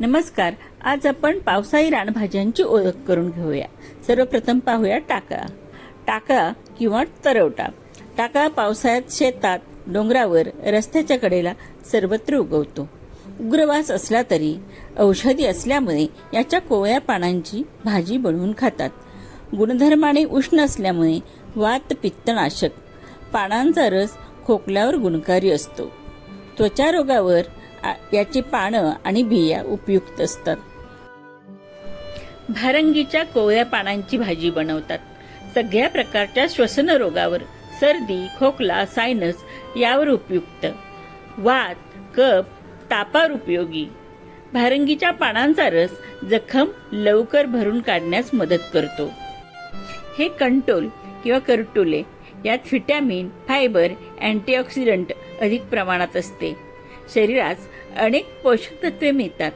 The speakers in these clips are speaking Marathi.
नमस्कार आज आपण पावसाळी रानभाज्यांची ओळख करून घेऊया. सर्वप्रथम पाहूया टाका. टाका किंवा तरवटा. टाका पावसाळ्यात शेतात डोंगरावर रस्त्याच्या कडेला सर्वत्र उगवतो. उग्रवास असला तरी औषधी असल्यामुळे याच्या कोवळ्या पानांची भाजी बनवून खातात. गुणधर्माने उष्ण असल्यामुळे वात पित्तनाशक. पानांचा रस खोकल्यावर गुणकारी असतो. त्वचा रोगावर याची पानं आणि बिया उपयुक्त असतात. भारंगीच्या कोवळ्या पानांची भाजी बनवतात. सगळ्या प्रकारच्या श्वसन रोगावर सर्दी खोकला सायनस यावर उपयुक्त. वात कप तापावर उपयोगी. भारंगीच्या पानांचा रस जखम लवकर भरून काढण्यास मदत करतो. हे कंटोल किंवा करटुले यात व्हिटॅमिन फायबर अँटीऑक्सिडंट अधिक प्रमाणात असते. शरीरास अनेक पोषक तत्वे मिळतात.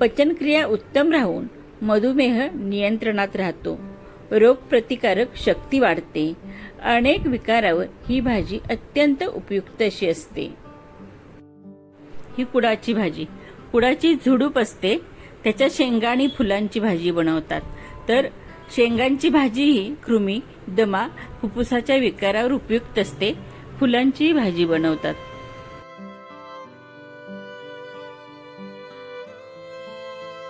पचनक्रिया उत्तम राहून मधुमेह नियंत्रणात राहतो. रोगप्रतिकारक शक्ती वाढते. अनेक विकारावर ही भाजी अत्यंत उपयुक्त अशी असते. ही कुडाची भाजी. कुडाची झुडूप असते. त्याच्या शेंगा आणि फुलांची भाजी बनवतात. तर शेंगांची भाजी ही कृमी दमा फुफ्फुसाच्या विकारावर उपयुक्त असते. फुलांची भाजी बनवतात.